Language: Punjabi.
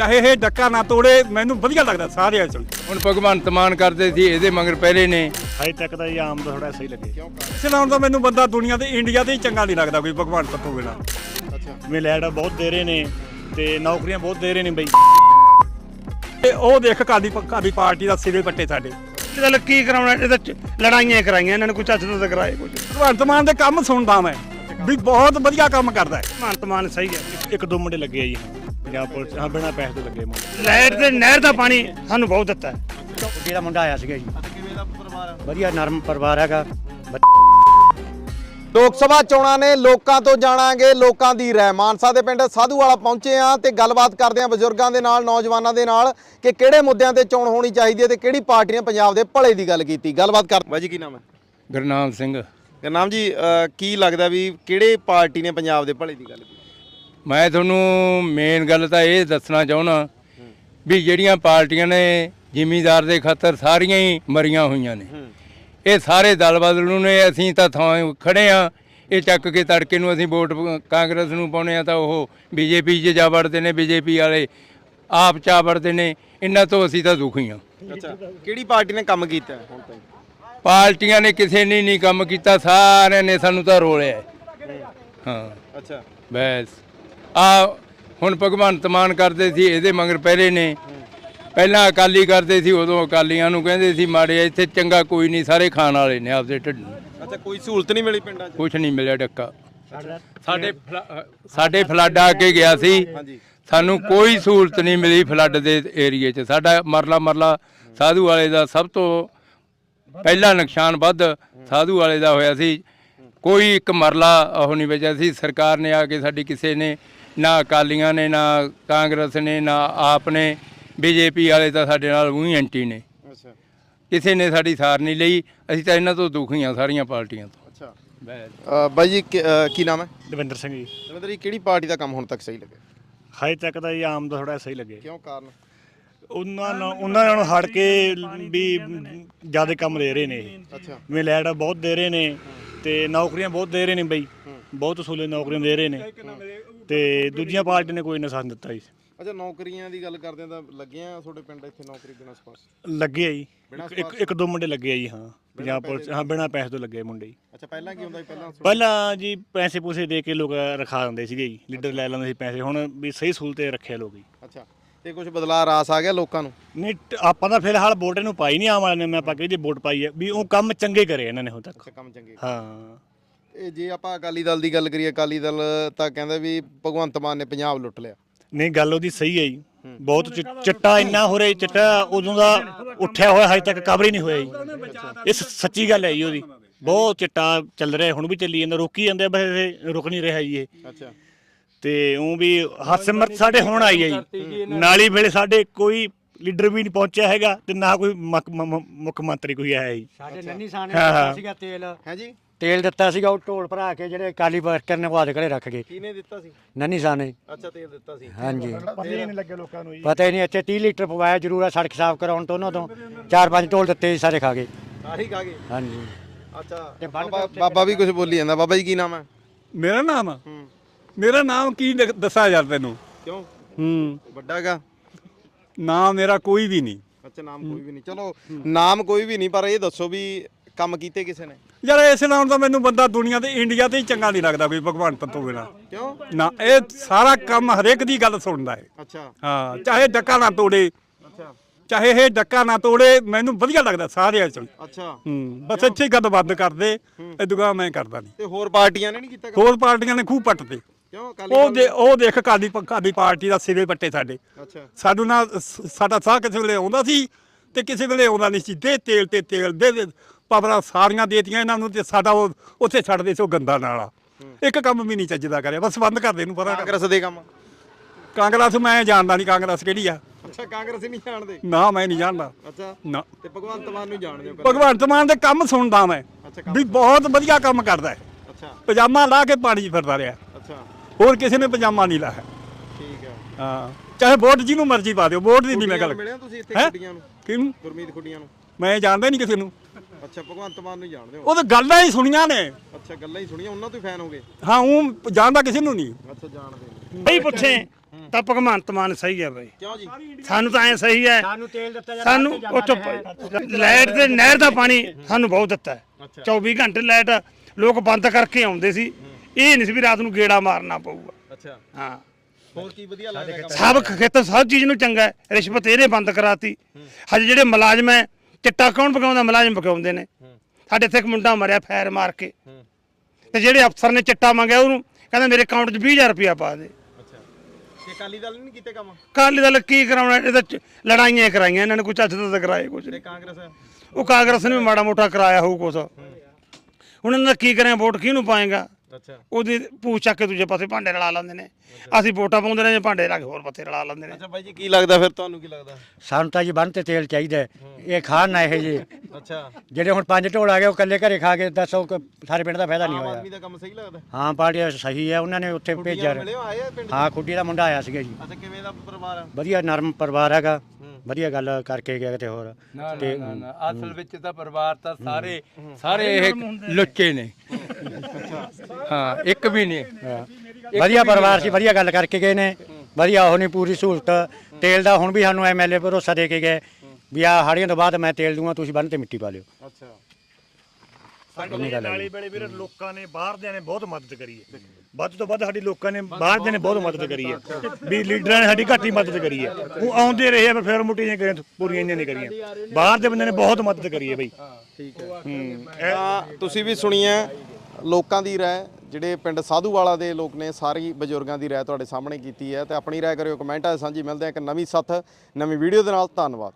ਚਾਹੇ ਇਹ ਡੱਕਾ ਨਾ ਤੋੜੇ ਮੈਨੂੰ ਵਧੀਆ ਲੱਗਦਾ ਸਾਰਿਆਂ ਚੋਂ। ਹੁਣ ਭਗਵੰਤ ਮਾਨ ਕਰਦੇ ਸੀ ਇਹਦੇ ਮਗਰ ਪਹਿਲੇ ਨੇ। ਹਜੇ ਤੱਕ ਤਾਂ ਇਹ ਆਮ ਦਾ ਥੋੜਾ ਸਹੀ ਲੱਗੇ। ਚਲਾਉਣ ਦਾ ਮੈਨੂੰ ਬੰਦਾ ਦੁਨੀਆ ਤੇ ਇੰਡੀਆ ਤੇ ਹੀ ਚੰਗਾ ਨਹੀਂ ਲੱਗਦਾ ਕੋਈ ਭਗਵਾਨ ਤੋਂ ਬਿਨਾ। ਜਿਵੇਂ ਲੈਟ ਬਹੁਤ ਦੇ ਰਹੇ ਨੇ ਤੇ ਨੌਕਰੀਆਂ ਬਹੁਤ ਦੇ ਰਹੇ ਨੇ ਬਈ। ਤੇ ਉਹ ਦੇਖ ਕਾਦੀ ਕਾਦੀ ਪਾਰਟੀ ਦਾ ਸਿਰੇ ਪੱਟੇ ਸਾਡੇ। ਚੱਲ ਕੀ ਕਰਾਉਣਾ ਇਹ ਤਾਂ ਚ- ਲੜਾਈਆਂ ਕਰਾਈਆਂ ਇਹਨਾਂ ਨੇ ਕੋਈ ਚੱਜ ਦਾ ਕਰਾਏ ਕੁਝ ਭਗਵੰਤ ਮਾਨ ਦੇ ਕੰਮ ਸੁਣਦਾ ਮੈਂ ਵੀ ਬਹੁਤ ਵਧੀਆ ਕੰਮ ਕਰਦਾ ਹੈ। ਭਗਵੰਤ ਮਾਨ ਸਹੀ ਹੈ। ਇੱਕ ਦੋ ਮੁੰਡੇ ਲੱਗੇ ਆ ਜੀ। ਪੰਜਾਬ ਪੁਲਿਸ ਹਾਂ ਬਿਨਾਂ ਪੈਸੇ ਤੋਂ ਲੱਗੇ ਮੁੰਡੇ। ਲਾਈਟ ਤੇ ਨਹਿਰ ਦਾ ਪਾਣੀ ਸਾਨੂੰ ਬਹੁਤ ਦਿੱਤਾ ਹੈ। ਦਾ ਮੁੰਡਾ ਆਇਆ ਸੀਗਾ ਜੀ। ਵਧੀਆ ਨਰਮ ਪਰਿਵਾਰ ਹੈਗਾ। ਲੋਕ ਸਭਾ ਚੋਣਾਂ ਨੇ ਲੋਕਾਂ ਤੋਂ ਜਾਣਾਂਗੇ ਲੋਕਾਂ ਦੀ ਰਾਏ। ਮਾਨਸਾ ਦੇ ਪਿੰਡ ਸਾਧੂਵਾਲਾ ਪਹੁੰਚੇ ਆ ਤੇ ਗੱਲਬਾਤ ਕਰਦੇ ਆ ਬਜ਼ੁਰਗਾਂ ਦੇ ਨਾਲ ਨੌਜਵਾਨਾਂ ਦੇ ਨਾਲ ਕਿ ਕਿਹੜੇ ਮੁੱਦਿਆਂ ਤੇ ਚੋਣ ਹੋਣੀ ਚਾਹੀਦੀ ਹੈ ਤੇ ਕਿਹੜੀ ਪਾਰਟੀ ਨੇ ਪੰਜਾਬ ਦੇ ਭਲੇ ਦੀ ਗੱਲ ਕੀਤੀ। ਗੱਲਬਾਤ ਕਰ ਬਾਜੀ ਕੀ ਨਾਮ ਹੈ? ਗੁਰਨਾਮ ਸਿੰਘ। ਗਰਨਾਮ ਜੀ ਅਹ, ਕੀ ਲੱਗਦਾ ਵੀ ਕਿਹੜੇ ਪਾਰਟੀ ਨੇ ਪੰਜਾਬ ਦੇ ਭਲੇ ਦੀ ਗੱਲ ਕੀਤੀ? ਮੈਂ ਤੁਹਾਨੂੰ ਮੇਨ ਗੱਲ ਤਾਂ ਇਹ ਦੱਸਣਾ ਚਾਹੁੰਦਾ ਵੀ ਜਿਹੜੀਆਂ ਪਾਰਟੀਆਂ ਨੇ ਜ਼ਿਮੀਦਾਰ ਦੇ ਖਾਤਰ ਸਾਰੀਆਂ ਹੀ ਮਰੀਆਂ ਹੋਈਆਂ ਨੇ। ਇਹ ਸਾਰੇ ਦਲ ਬਦਲ ਨੂੰ ਨੇ ਅਸੀਂ ਤਾਂ ਥਾਂ ਖੜੇ ਆ। ਇਹ ਚੱਕ ਕੇ ਤੜਕੇ ਨੂੰ ਅਸੀਂ ਵੋਟ ਕਾਂਗਰਸ ਨੂੰ ਪਾਉਣੇ ਆ ਤਾਂ ਉਹ ਬੀਜੇਪੀ 'ਚ ਜਾ ਵੜਦੇ ਨੇ ਬੀਜੇਪੀ ਵਾਲੇ ਆਪ ਚਾ ਵੜਦੇ ਨੇ ਇਹਨਾਂ ਤੋਂ ਅਸੀਂ ਤਾਂ ਦੁਖੀ ਆ। ਅੱਛਾ ਕਿਹੜੀ ਪਾਰਟੀ ਨੇ ਕੰਮ ਕੀਤਾ ਹੁਣ ਪਾਰਟੀਆਂ ਨੇ ਕਿਸੇ ਨੇ ਨਹੀਂ ਕੰਮ ਕੀਤਾ ਸਾਰਿਆਂ ਨੇ ਸਾਨੂੰ ਤਾਂ ਰੋਲਿਆ ਹੈ। ਹਾਂ। ਅੱਛਾ। ਬਸ। ਆ ਹੁਣ ਭਗਵੰਤ ਮਾਨ ਕਰਦੇ ਸੀ ਇਹਦੇ ਮਗਰ ਪਹਿਲੇ ਨੇ। ਪਹਿਲਾਂ ਅਕਾਲੀ ਕਰਦੇ ਸੀ ਉਦੋਂ ਅਕਾਲੀਆਂ ਨੂੰ ਕਹਿੰਦੇ ਸੀ ਮਾੜੇ ਇੱਥੇ ਚੰਗਾ ਕੋਈ ਨਹੀਂ ਸਾਰੇ ਖਾਣ ਵਾਲੇ ਨੇ ਆਪਦੇ ਢਿੱਡ ਨੂੰ। ਅੱਛਾ ਕੋਈ ਸਹੂਲਤ ਨਹੀਂ ਮਿਲੀ ਪਿੰਡਾਂ 'ਚ? ਕੁਝ ਨਹੀਂ ਮਿਲਿਆ ਡੱਕਾ। ਸਾਡੇ ਸਾਡੇ ਫਲੱਡ ਆ ਕੇ ਗਿਆ ਸੀ। ਸਾਨੂੰ ਕੋਈ ਸਹੂਲਤ ਨਹੀਂ ਮਿਲੀ ਫਲੱਡ ਦੇ ਏਰੀਏ 'ਚ। ਸਾਡਾ ਮਰਲਾ ਮਰਲਾ ਸਾਧੂ ਵਾਲੇ ਦਾ ਸਭ ਤੋਂ ਪਹਿਲਾ ਨੁਕਸਾਨ ਵੱਧ ਸਾਧੂ ਵਾਲੇ ਦਾ ਹੋਇਆ ਸੀ। ਕੋਈ ਇੱਕ ਮਰਲਾ ਉਹ ਨਹੀਂ ਬਚਿਆ ਸੀ। ਸਰਕਾਰ ਨੇ ਆ ਕੇ ਸਾਡੀ ਕਿਸੇ ਨੇ ਨਾ ਅਕਾਲੀਆਂ ਨੇ ਨਾ ਕਾਂਗਰਸ ਨੇ ਨਾ ਆਪ ਨੇ ਬੀਜੇਪੀ ਵਾਲੇ ਤਾਂ ਸਾਡੇ ਨਾਲ ਉਹੀ ਐਂਟੀ ਨੇ। ਅੱਛਾ। ਕਿਸੇ ਨੇ ਸਾਡੀ ਸਾਰ ਨਹੀਂ ਲਈ ਅਸੀਂ ਤਾਂ ਇਹਨਾਂ ਤੋਂ ਦੁਖੀ ਹਾਂ ਸਾਰੀਆਂ ਪਾਰਟੀਆਂ ਤੋਂ। ਅੱਛਾ। ਬਾਈ ਜੀ ਕੀ- ਨਾਮ ਹੈ? ਦਵਿੰਦਰ ਸਿੰਘ ਜੀ। ਦਵਿੰਦਰ ਜੀ ਕਿਹੜੀ ਪਾਰਟੀ ਦਾ ਕੰਮ ਹੁਣ ਤੱਕ ਸਹੀ ਲੱਗਿਆ ਹਜੇ ਤੱਕ ਤਾਂ ਇਹ ਆਮ ਦਾ ਥੋੜਾ ਸਹੀ ਲੱਗੇ। ਕਿਉਂ ਕਾਰਨ? ਉਹਨਾਂ ਨੂੰ ਉਹਨਾਂ ਨਾਲੋਂ ਹਟ ਕੇ ਵੀ ਜ਼ਿਆਦਾ ਕੰਮ ਦੇ ਰਹੇ ਨੇ ਇਹ। ਅੱਛਾ। ਜਿਵੇਂ ਲੈਟ ਬਹੁਤ ਦੇ ਰਹੇ ਨੇ ਤੇ ਨੌਕਰੀਆਂ ਬਹੁਤ ਦੇ ਰਹੇ ਨੇ ਬਈ। ਬਹੁਤ ਸਹੂਲਤ ਨੌਕਰੀਆਂ ਦੇ ਰਹੇ ਨੇ। ਤੇ ਦੂਜੀਆਂ ਪਾਰਟੀ ਨੇ ਕੋਈ ਨਸਾਨ ਦਿੱਤਾ ਜੀ। ਅੱਛਾ ਨੌਕਰੀਆਂ ਦੀ ਗੱਲ ਕਰਦੇ ਆ ਤਾਂ ਲੱਗੇ ਆ ਤੁਹਾਡੇ ਪਿੰਡ ਇੱਥੇ ਨੌਕਰੀ ਬਿਨਾਂ ਸਪਾਸ? ਲੱਗੇ ਆ ਜੀ। ਇੱਕ ਇੱਕ ਦੋ ਮੁੰਡੇ ਲੱਗੇ ਆ ਜੀ ਹਾਂ। ਪੰਜਾਬ ਪੁਲਿਸ ਹਾਂ ਬਿਨਾਂ ਪੈਸੇ ਤੋਂ ਲੱਗੇ ਮੁੰਡੇ ਜੀ। ਅੱਛਾ ਪਹਿਲਾਂ ਕੀ ਹੁੰਦਾ ਸੀ? ਪਹਿਲਾਂ ਪਹਿਲਾਂ ਜੀ ਪੈਸੇ ਪੂਸੇ ਦੇ ਕੇ ਲੋਕ ਰਖਾ ਦਿੰਦੇ ਸੀਗੇ ਜੀ। ਲੀਡਰ ਲੈ ਲੈਂਦੇ ਸੀ ਪੈਸੇ। ਹੁਣ ਵੀ ਸਹੀ ਸਹੂਲਤੇ ਰੱਖਿਆ ਲੋਕ ਜੀ। ਅੱਛਾ ਤੇ ਕੁਝ ਬਦਲਾਅ ਰਾਸ ਆ ਗਿਆ ਲੋਕਾਂ ਨੂੰ? ਨਹੀਂ ਟ- ਆਪਾਂ ਤਾਂ ਫਿਲਹਾਲ ਵੋਟ ਇਹਨੂੰ ਪਾਈ ਨਹੀਂ ਆਮ ਵਾਲਿਆਂ ਨੇ। ਮੈਂ ਆਪਾਂ ਕਹੀ ਜੇ ਵੋਟ ਪਾਈ ਹੈ ਵੀ ਉਹ ਕੰਮ ਚੰਗੇ ਕਰੇ ਇਹਨਾਂ ਨੇ ਹੁਣ ਤੱਕ। ਅੱਛਾ ਕੰਮ ਚੰਗੇ ਹਾਂ। ਇਹ ਜੇ ਆਪਾਂ ਅਕਾਲੀ ਦਲ ਦੀ ਗੱਲ ਕਰੀਏ ਅਕਾਲੀ ਦਲ ਤਾਂ ਕਹਿੰਦਾ ਵੀ ਭਗਵੰਤ ਮਾਨ ਨੇ ਪੰਜਾਬ ਲੁੱਟ ਲਿਆ। ਨਹੀਂ ਗੱਲ ਉਹਦੀ ਸਹੀ ਹੈ ਜੀ। ਬਹੁਤ ਚਿ- ਚਿੱਟਾ ਇੰਨਾ ਹੋ ਰਿਹਾ ਚਿੱਟਾ ਉਦੋਂ ਦਾ ਉੱਠਿਆ ਹੋਇਆ ਹਜੇ ਤੱਕ ਕਵਰ ਹੀ ਨਹੀਂ ਹੋਇਆ ਜੀ। ਇਹ ਸ- ਸੱਚੀ ਗੱਲ ਹੈ ਜੀ ਉਹਦੀ। ਬਹੁਤ ਚਿੱਟਾ ਚੱਲ ਰਿਹਾ ਹੁਣ ਵੀ ਚੱਲੀ ਜਾਂਦਾ ਰੋਕੀ ਜਾਂਦੇ ਬਸ ਇਹ ਰੁਕ ਨਹੀਂ ਰਿਹਾ ਜੀ ਇਹ। ਅੱਛਾ। ਤੇ ਉਹ ਵੀ ਹਸਮਤ ਸਾਡੇ ਹੁਣ ਆਈ ਹੈ ਜੀ। ਨਾਲੀ ਵੇਲੇ ਸਾਡੇ ਕੋਈ ਲੀਡਰ ਵੀ ਨਹੀਂ ਪਹੁੰਚਿਆ ਹੈਗਾ ਤੇ ਨਾ ਕੋਈ ਮੁੱਖ- ਮ- ਮ- ਮੁੱਖ ਮੰਤਰੀ ਕੋਈ ਆਇਆ ਜੀ। ਸਾਡੇ ਨੰਨੀ ਸਾਹ ਨੇ ਹਾਂ, ਸੀਗਾ ਤੇਲ। ਹੈ ਜੀ? ਤੇਲ ਦਿੱਤਾ ਸੀਗਾ ਉਹ ਢੋਲ ਭਰਾ ਕੇ ਜਿਹੜੇ ਕਾਲੀ ਵਰਕਰ ਨੇ ਆਦੇ ਘਰੇ ਰੱਖ ਗਏ। ਕਿਹਨੇ ਦਿੱਤਾ ਸੀ? ਨੰਨੀ ਸਾਹ ਨੇ। ਅੱਛਾ ਤੇਲ ਦਿੱਤਾ ਸੀ। ਹਾਂਜੀ। ਪਤਾ ਹੀ ਨਹੀਂ ਲੱਗਿਆ ਲੋਕਾਂ ਨੂੰ ਜੀ। ਪਤਾ ਹੀ ਨਹੀਂ ਇੱਥੇ 30 ਲੀਟਰ ਪਵਾਇਆ ਜ਼ਰੂਰ ਆ ਸੜਕ ਸਾਫ਼ ਕਰਾਉਣ ਤੋਂ ਉਹਨਾਂ ਤੋਂ। ਚਾਰ ਪੰਜ ਢੋਲ ਦਿੱਤੇ ਸੀ, ਸਾਰੇ ਖਾ ਗਏ। ਆਹੀ ਖਾ ਗਏ? ਹਾਂਜੀ। ਅੱਛਾ ਤੇ ਬੰਦ ਬਾਬਾ ਬਾਬਾ ਵੀ ਕੁਝ ਬੋਲੀ ਜਾਂਦਾ। ਬਾਬਾ ਜੀ ਕੀ ਨਾਮ ਹੈ? ਮੇਰਾ ਨਾਮ ਆ? ਹੂੰ। ਮੇਰਾ ਨਾਮ ਕੀ ਦ- ਦੱਸਾਂ ਯਾਰ ਤੈਨੂੰ? ਕਿਉਂ? ਹੂੰ। ਵੱਡਾ ਹੈਗਾ? ਨਾਮ ਮੇਰਾ ਕੋਈ ਵੀ ਨਹੀਂ। ਅੱਛਾ ਨਾਮ ਕੋਈ ਵੀ ਨਹੀਂ। ਚਲੋ ਨਾਮ ਕੋਈ ਵੀ ਨਹੀਂ ਪਰ ਇਹ ਦੱਸੋ ਵੀ ਕੰਮ ਕੀਤੇ ਕਿਸੇ ਨੇ? ਯਾਰ ਇਸ ਨਾਮ ਦਾ ਮੈਨੂੰ ਬੰਦਾ ਦੁਨੀਆ ਤੇ ਇੰਡੀਆ ਤੇ ਹੀ ਚੰਗਾ ਨਹੀਂ ਲੱਗਦਾ ਕੋਈ ਭਗਵਾਨ ਤੋਂ ਬਿਨਾ। ਕਿਉਂ? ਨਾ ਇਹ ਸਾਰਾ ਕੰਮ ਹਰੇਕ ਦੀ ਗੱਲ ਸੁਣਦਾ ਹੈ। ਅੱਛਾ। ਹਾਂ ਚਾਹੇ ਡੱਕਾ ਨਾ ਤੋੜੇ। ਅੱਛਾ। ਚਾਹੇ ਇਹ ਡੱਕਾ ਨਾ ਤੋੜੇ ਮੈਨੂੰ ਵਧੀਆ ਲੱਗਦਾ ਸਾਰਿਆਂ ਚੋਂ। ਅੱਛਾ। ਹੂੰ ਬਸ ਇੱਥੇ ਹੀ ਗੱਲ ਬੰਦ ਕਰ ਦੇ ਇਹ ਦੁਗਾ ਮੈਂ ਕਰਦਾ ਨਹੀਂ। ਤੇ ਹੋਰ ਪਾਰਟੀਆਂ ਨੇ ਨਹੀਂ ਕੀਤਾ ਕੰਮ? ਹੋਰ ਪਾਰਟੀਆਂ ਨੇ ਖੂਬ ਪੱਟਦੇ ਕਿਉਂ? ਅਕਾਲੀ ਉਹ ਦੇ ਉਹ ਦੇਖ ਕਾਦੀ ਕਾਦੀ ਪਾਰਟੀ ਦਾ ਸਿਰੇ ਪੱਟੇ ਸਾਡੇ। ਅੱਛਾ। ਸਾਨੂੰ ਨਾ ਸ- ਸਾਡਾ ਸਾਹ ਕਿਸੇ ਵੇਲੇ ਆਉਂਦਾ ਸੀ ਤੇ ਕਿਸੇ ਵੇਲੇ ਆਉਂਦਾ ਨਹੀਂ ਸੀ। ਦੇ ਤੇਲ ਤੇ ਤੇਲ ਦੇ ਦੇ ਪਾਵਰਾਂ ਸਾਰੀਆਂ ਦੇਤੀਆਂ ਇਹਨਾਂ ਨੂੰ ਤੇ ਸਾਡਾ ਉਹ ਉੱਥੇ ਛੱਡਦੇ ਸੀ ਉਹ ਗੰਦਾ ਨਾਲਾ। ਇੱਕ ਕੰਮ ਵੀ ਨਹੀਂ ਚੱਜਦਾ ਕਰਿਆ ਬਸ ਬੰਦ ਕਰ ਦੇ ਇਹਨੂੰ ਪਤਾ ਕਾਂਗਰਸ ਦੇ ਕੰਮ। ਕਾਂਗਰਸ ਮੈਂ ਜਾਣਦਾ ਨਹੀਂ ਕਾਂਗਰਸ ਕਿਹੜੀ ਆ। ਅੱਛਾ ਕਾਂਗਰਸ ਹੀ ਨਹੀਂ ਜਾਣਦੇ? ਨਾ ਮੈਂ ਨਹੀਂ ਜਾਣਦਾ। ਅੱਛਾ ਨਾ। ਤੇ ਭਗਵੰਤ ਮਾਨ ਨੂੰ ਜਾਣਦੇ ਹੋ ਭਗਵੰਤ ਮਾਨ ਦੇ ਕੰਮ ਸੁਣਦਾ ਮੈਂ ਵੀ ਬਹੁਤ ਵਧੀਆ ਕੰਮ ਕਰਦਾ ਹੈ। ਅੱਛਾ। ਪਜਾਮਾ ਲਾ ਕੇ ਪਾਣੀ 'ਚ ਫਿਰਦਾ ਰਿਹਾ। ਅੱਛਾ। ਹੋਰ ਕਿਸੇ ਨੇ ਪਜਾਮਾ ਨਹੀਂ ਲਾਇਆ। ਠੀਕ ਹੈ। ਹਾਂ ਚਾਹੇ ਵੋਟ ਜਿਹਨੂੰ ਮਰਜ਼ੀ ਪਾ ਦਿਓ ਵੋਟ ਦੀ ਨਹੀਂ ਮੈਂ ਗੱਲ ਮਿਲਿਆ ਤੁਸੀਂ ਇੱਥੇ? ਖੁੱਡੀਆਂ ਨੂੰ? ਕਿਹਨੂੰ? ਗੁਰਮੀਤ ਖੁੱਡੀਆਂ ਨੂੰ। ਮੈਂ ਜਾਣਦਾ ਨਹੀਂ ਕਿਸੇ ਨੂੰ। ਅੱਛਾ ਭਗਵੰਤ ਮਾਨ ਨੂੰ ਜਾਣਦੇ ਹੋ? ਉਹ ਤਾਂ ਗੱਲਾਂ ਹੀ ਸੁਣੀਆਂ ਨੇ। ਅੱਛਾ ਗੱਲਾਂ ਹੀ ਸੁਣੀਆਂ ਉਹਨਾਂ ਤੋਂ ਹੀ ਫੈਨ ਹੋ ਗਏ? ਹਾਂ ਉਹ ਜਾਣਦਾ ਕਿਸੇ ਨੂੰ ਨਹੀਂ। ਅੱਛਾ ਜਾਣਦੇ ਨੇ। ਬਈ ਪੁੱਛੇ ਤਾਂ ਭਗਵੰਤ ਮਾਨ ਸਹੀ ਹੈ ਬਈ। ਕਿਉਂ ਜੀ? ਸਾਨੂੰ ਤਾਂ ਐ ਸਹੀ ਹੈ। ਸਾਨੂੰ ਤੇਲ ਦਿੱਤਾ ਜਾਂਦਾ ਸਾਨੂੰ ਉਹ ਚੁੱਪ ਲਾਈਟ ਤੇ ਨਹਿਰ ਦਾ ਪਾਣੀ ਸਾਨੂੰ ਬਹੁਤ ਦਿੱਤਾ ਹੈ। 24 ਘੰਟੇ ਲਾਈਟ ਲੋਕ ਬੰਦ ਕਰਕੇ ਆਉਂਦੇ ਸੀ। ਇਹ ਨਹੀਂ ਸੀ ਵੀ ਰਾਤ ਨੂੰ ਗੇੜਾ ਮਾਰਨਾ ਪਊਗਾ। ਅੱਛਾ। ਹਾਂ। ਹੋਰ ਕੀ ਵਧੀਆ ਲੱਗਦਾ ਕੰਮ ਸਭ ਖੇਤਰ ਸਭ ਚੀਜ਼ ਨੂੰ ਚੰਗਾ ਹੈ। ਰਿਸ਼ਵਤ ਇਹਨੇ ਬੰਦ ਕਰਾਤੀ। ਹਜੇ ਜਿਹੜੇ ਮੁਲਾਜ਼ਮ ਹੈ ਚਿੱਟਾ ਕੌਣ ਪਕਾਉਂਦਾ? ਮੁਲਾਜ਼ਮ ਪਕਾਉਂਦੇ ਨੇ। ਸਾਡੇ ਇੱਥੇ ਇੱਕ ਮੁੰਡਾ ਮਰਿਆ ਫੈਰ ਮਾਰ ਕੇ। ਤੇ ਜਿਹੜੇ ਅਫਸਰ ਨੇ ਚਿੱਟਾ ਮੰਗਿਆ ਉਹਨੂੰ ਕਹਿੰਦਾ ਮੇਰੇ ਅਕਾਊਂਟ 'ਚ 20000 ਰੁਪਇਆ ਪਾ ਦੇ। ਤੇ ਅਕਾਲੀ ਦਲ ਨੇ ਨਹੀਂ ਕੀਤੇ ਕੰਮ? ਕਾਲੀ ਦਲ ਕੀ ਕਰਾਉਣਾ? ਇਹ ਤਾਂ ਚ- ਲੜਾਈਆਂ ਕਰਾਈਆਂ ਇਹਨਾਂ ਨੇ ਕੋਈ ਚੱਜ ਦਾ ਤਾਂ ਕਰਾਏ ਕੁਝ ਤੇ ਨਹੀਂ ਕਾਂਗਰਸ? ਉਹ ਕਾਂਗਰਸ ਨੇ ਵੀ ਮਾੜਾ ਮੋਟਾ ਕਰਾਇਆ ਹੋਊ ਕੁਛ। ਹੁਣ ਇਹਨਾਂ ਦਾ ਕੀ ਕਰਿਆ ਵੋਟ ਕਿਹਨੂੰ ਪਾਏਗਾ? ਅੱਛਾ। ਉਹਦੀ ਪੂਛ ਚੱਕ ਕੇ ਦੂਜੇ ਪਾਸੇ ਭਾਂਡੇ ਰਲਾ ਲੈਂਦੇ ਨੇ। ਅਸੀਂ ਵੋਟਾਂ ਪਾਉਂਦੇ ਨੇ ਜੇ ਭਾਂਡੇ ਕੇ ਹੋਰ ਪਾਸੇ ਰਲਾ ਲੈਂਦੇ ਨੇ। ਅੱਛਾ ਬਾਈ ਜੀ ਕੀ ਲੱਗਦਾ ਫਿਰ ਤੁਹਾਨੂੰ ਕੀ ਲੱਗਦਾ? ਸਾਨੂੰ ਤਾਂ ਜੀ ਬੰਨ ਤੇ ਤੇਲ ਚਾਹੀਦਾ ਹੈ। ਇਹ ਖਾਣ ਨਾ ਇਹ ਜੀ ਅੱਛਾ। ਜਿਹੜੇ ਹੁਣ ਪੰਜ ਢੋਲ ਆ ਗਏ ਉਹ ਇਕੱਲੇ ਘਰੇ ਖਾ ਕੇ ਦੱਸੋ ਕਿ ਸਾਰੇ ਪਿੰਡ ਦਾ ਫਾਇਦਾ ਨਹੀਂ ਆਮ ਹੋਇਆ। ਆਦਮੀ ਦਾ ਕੰਮ ਸਹੀ ਲੱਗਦਾ? ਹਾਂ ਪਾਰਟੀ ਸਹੀ ਹੈ ਉਹਨਾਂ ਨੇ ਉੱਥੇ ਭੇਜਿਆ। ਮਿਲੇ ਹੋ, ਆਏ ਆ ਪਿੰਡ ਹਾਂ ਖੁੱਡੀ ਦਾ ਮੁੰਡਾ ਆਇਆ ਸੀਗਾ ਜੀ। ਅੱਛਾ ਕਿਵੇਂ ਦਾ ਪਰਿਵਾਰ ਆ? ਵਧੀਆ ਨਰਮ ਪਰਿਵਾਰ ਹੈਗਾ। ਵਧੀਆ ਗੱਲ ਕਰਕੇ ਗਿਆ ਕਿਤੇ ਹੋਰ। ਨਾ ਨਾ ਨਾ, ਨਾ। ਅਸਲ ਵਿੱਚ ਤਾਂ ਪਰਿਵਾਰ ਤਾਂ ਸਾਰੇ ਸਾਰੇ ਇਹ ਲੁੱਚੇ ਨੇ। ਹਾਂ ਇੱਕ ਵੀ ਨਹੀਂ। ਵਧੀਆ ਪਰਿਵਾਰ ਸੀ ਵਧੀਆ ਗੱਲ ਕਰਕੇ ਗਏ ਨੇ। ਵਧੀਆ ਉਹ ਨਹੀਂ ਪੂਰੀ ਸਹੂਲਤ। ਤੇਲ ਦਾ ਹੁਣ ਵੀ ਸਾਨੂੰ ਐਮਐਲਏ ਭਰੋਸਾ ਦੇ ਕੇ ਗਏ। ਵੀ ਆ ਹਾੜੀਆਂ ਤੋਂ ਬਾਅਦ ਮੈਂ ਤੇਲ ਦੂੰਗਾ ਤੁਸੀਂ ਬੰਨ ਤੇ ਮਿੱਟੀ ਪਾ ਲਿਓ। ਅੱਛਾ। ਨਾਲੀ ਵੇਲੇ ਵੀਰ ਲੋਕਾਂ ਨੇ ਬਾਹਰਦਿਆਂ ਨੇ ਬਹੁਤ ਮਦਦ ਕਰੀ ਹੈ। ਵੱਧ ਤੋਂ ਵੱਧ ਸਾਡੀ ਲੋਕਾਂ ਨੇ ਬਹੁਤ ਮਦਦ ਕਰੀ ਹੈ। ਵੀ ਲੀਡਰਾਂ ਨੇ ਸਾਡੀ ਘੱਟ ਹੀ ਮਦਦ ਕਰੀ ਹੈ। ਉਹ ਆਉਂਦੇ ਰਹੇ ਆ ਪਰ ਫਿਰ ਮੁੱਟੀਆਂ ਕਰੀਆਂ ਪੂਰੀਆਂ ਨਹੀਂ ਕਰੀਆਂ। ਬਾਹਰ ਦੇ ਬੰਦੇ ਨੇ ਬਹੁਤ ਮਦਦ ਕਰੀ ਹੈ ਬਈ। ਠੀਕ ਹੈ। ਤਾਂ ਤੁਸੀਂ ਵੀ ਸੁਣੀ ਹੈ ਲੋਕਾਂ ਦੀ ਰਾਏ ਜਿਹੜੇ ਪਿੰਡ ਸਾਧੂਵਾਲਾ ਦੇ ਲੋਕ ਨੇ ਸਾਰੀ ਬਜ਼ੁਰਗਾਂ ਦੀ ਰਾਏ ਤੁਹਾਡੇ ਸਾਹਮਣੇ ਕੀਤੀ ਹੈ। ਤੇ ਆਪਣੀ ਰਾਏ ਕਰਿਓ ਕਮੈਂਟਾਂ 'ਚ ਸਾਂਝੀ। ਮਿਲਦੇ ਆ ਇੱਕ ਨਵੀਂ ਸੱਥ ਨਵੀਂ ਵੀਡੀਓ ਦੇ ਨਾਲ। ਧੰਨਵਾਦ।